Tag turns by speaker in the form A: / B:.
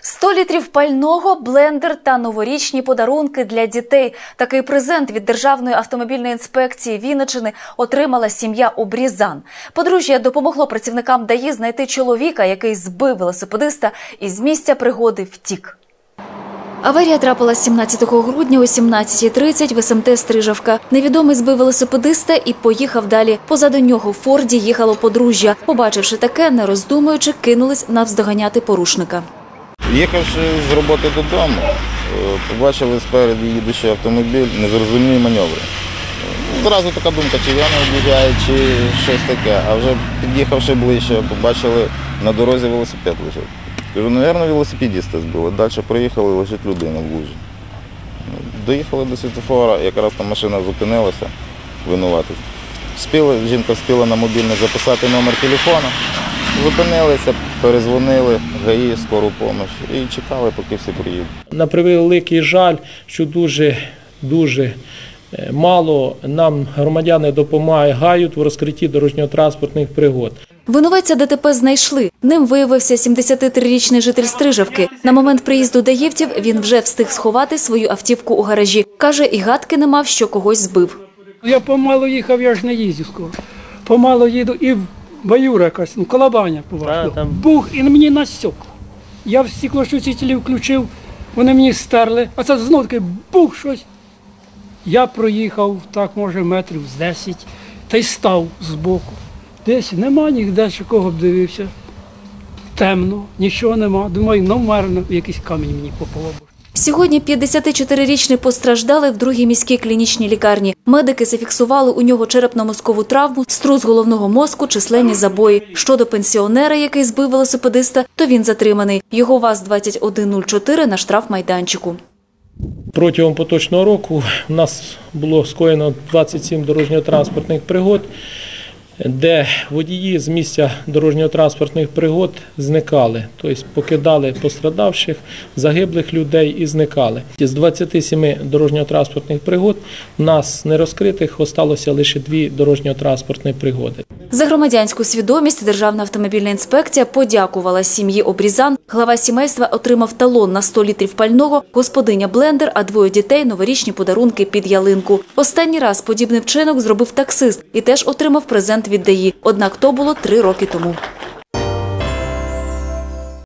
A: 100 літрів пального, блендер та новорічні подарунки для дітей. Такий презент від Державної автомобільної інспекції Вінничини отримала сім'я Обрізан. Подружжя допомогло працівникам ДАІ знайти чоловіка, який збив велосипедиста і з місця пригоди втік. Аварія трапилась 17 грудня о 17.30 в СМТ Стрижавка. Невідомий збив велосипедиста і поїхав далі. Позаду нього в Форді їхало подружжя. Побачивши таке, не роздумуючи, кинулись навздоганяти порушника.
B: Їхавши з роботи додому, е, побачили спереду їдучий автомобіль, незрозумілі маневри. Зразу така думка, чи я не об'їжджаю, чи щось таке. А вже під'їхавши ближче, побачили на дорозі велосипед лежить. Кажу, мабуть, велосипедіста збили. Далі приїхали, лежить людина в лужі. Доїхали до світофора, якраз там машина зупинилася, винуватись. Жінка встигла на мобільний записати номер телефону. Зупинилися, перезвонили, ГАІ, скору допомогу і чекали, поки всі приїдуть.
C: На превеликий жаль, що дуже дуже е, мало нам громадяни допомагають в розкритті дорожньо-транспортних пригод.
A: Винуватця ДТП знайшли. Ним виявився 73-річний житель Стрижавки. На момент приїзду даївців він вже встиг сховати свою автівку у гаражі. Каже, і гадки не мав, що когось збив.
D: Я помало їхав, я ж не їздю скоро. Помало їду і баюра якась, ну, колобаня
C: Та,
D: поважно.
C: там-
D: Бух, і мені насьок. Я в стеклошуцителі включив, вони мені стерли, а це знов таки бух щось. Я проїхав так, може, метрів з 10, та й став збоку. Десь нема ніде, що кого б дивився. Темно, нічого нема. Думаю, ну, марно, якийсь камінь мені попав.
A: Сьогодні 54-річний постраждалий в другій міській клінічній лікарні. Медики зафіксували у нього черепно-мозкову травму, струс головного мозку, численні забої. Щодо пенсіонера, який збив велосипедиста, то він затриманий. Його ВАЗ-2104 на штрафмайданчику.
C: Протягом поточного року у нас було скоєно 27 дорожньо-транспортних пригод, де водії з місця дорожньо-транспортних пригод зникали, тобто покидали пострадавших, загиблих людей і зникали. З 27 дорожньо-транспортних пригод у нас не розкритих осталося лише дві дорожньо-транспортні пригоди.
A: За громадянську свідомість Державна автомобільна інспекція подякувала сім'ї Обрізан. Глава сімейства отримав талон на 100 літрів пального, господиня блендер, а двоє дітей новорічні подарунки під ялинку. Останній раз подібний вчинок зробив таксист і теж отримав презент від ДАІ. Однак то було три роки тому.